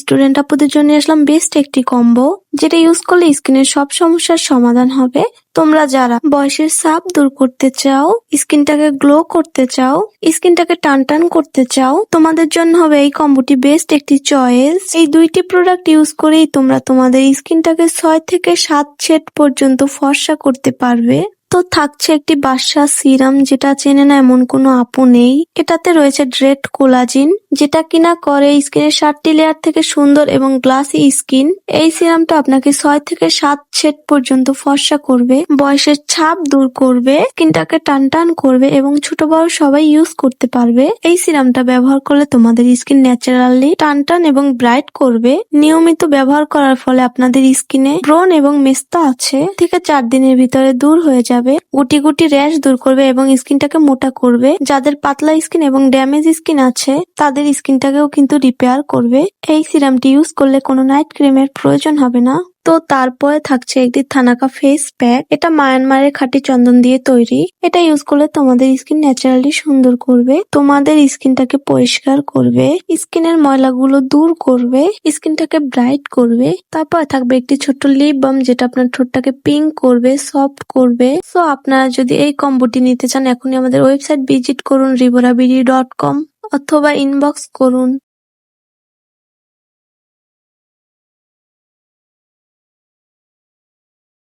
Student আপুদের জন্য আসলাম বেস্ট একটি কম্বো, যেটা ইউজ করলে স্কিনের সব সমস্যার সমাধান হবে। তোমরা যারা বয়সের ছাপ দূর করতে চাও, স্কিনটাকে গ্লো করতে চাও, স্কিনটাকে টান টান করতে চাও, তোমাদের জন্য হবে এই কম্বোটি বেস্ট একটি চয়েস এই দুইটি প্রোডাক্ট ইউজ করেই তোমরা তোমাদের স্কিনটাকে ছয় থেকে সাত শেড পর্যন্ত ফর্সা করতে পারবে। তো থাকছে একটি বাসা সিরাম, যেটা চেনে না এমন কোনো আপু নেই। এটাতে রয়েছে ড্রেড কোলাজিন যেটা কিনা করে স্কিনের সাতটি লেয়ার থেকে সুন্দর এবং গ্লাসি স্কিন এই সিরামটা আপনাকে ছয় থেকে সাত শেড পর্যন্ত ফর্সা করবে, বয়সের ছাপ দূর করবে, স্কিনটাকে টান টান করবে এবং ছোট বড় সবাই ইউজ করতে পারবে। এই সিরামটা ব্যবহার করলে তোমাদের স্কিন ন্যাচারালি টান টান এবং ব্রাইট করবে। নিয়মিত ব্যবহার করার ফলে আপনাদের স্কিনে ব্রণ এবং মেস্তা আছে। থেকে চার দিনের ভিতরে দূর হয়ে যাবে। গুটি গুটি র্যাশ দূর করবে এবং স্কিনটাকে মোটা করবে। যাদের পাতলা স্কিন এবং ড্যামেজ স্কিন আছে, তাদের স্কিনটাকেও কিন্তু রিপেয়ার করবে। এই সিরামটি ইউজ করলে কোনো নাইট ক্রিমের প্রয়োজন হবে না। তো তারপরে থাকছে একটি থানাকা ফেস প্যাক এটা মায়ানমারের খাঁটি চন্দন দিয়ে তৈরি। এটা ইউজ করলে তোমাদের স্কিন ন্যাচারালি সুন্দর করবে। তোমাদের স্কিনটাকে পরিষ্কার করবে। স্কিনের ময়লাগুলো দূর করবে। স্কিনটাকে ব্রাইট করবে। তারপর থাকবে একটি ছোট্ট লিপ বাম যেটা আপনার ঠোঁটটাকে পিঙ্ক করবে সফট করবে। সো আপনারা যদি এই কম্বোটি নিতে চান, এখনই আমাদের ওয়েবসাইট ভিজিট করুন রিবোরাবিডি ডট কম অথবা ইনবক্স করুন।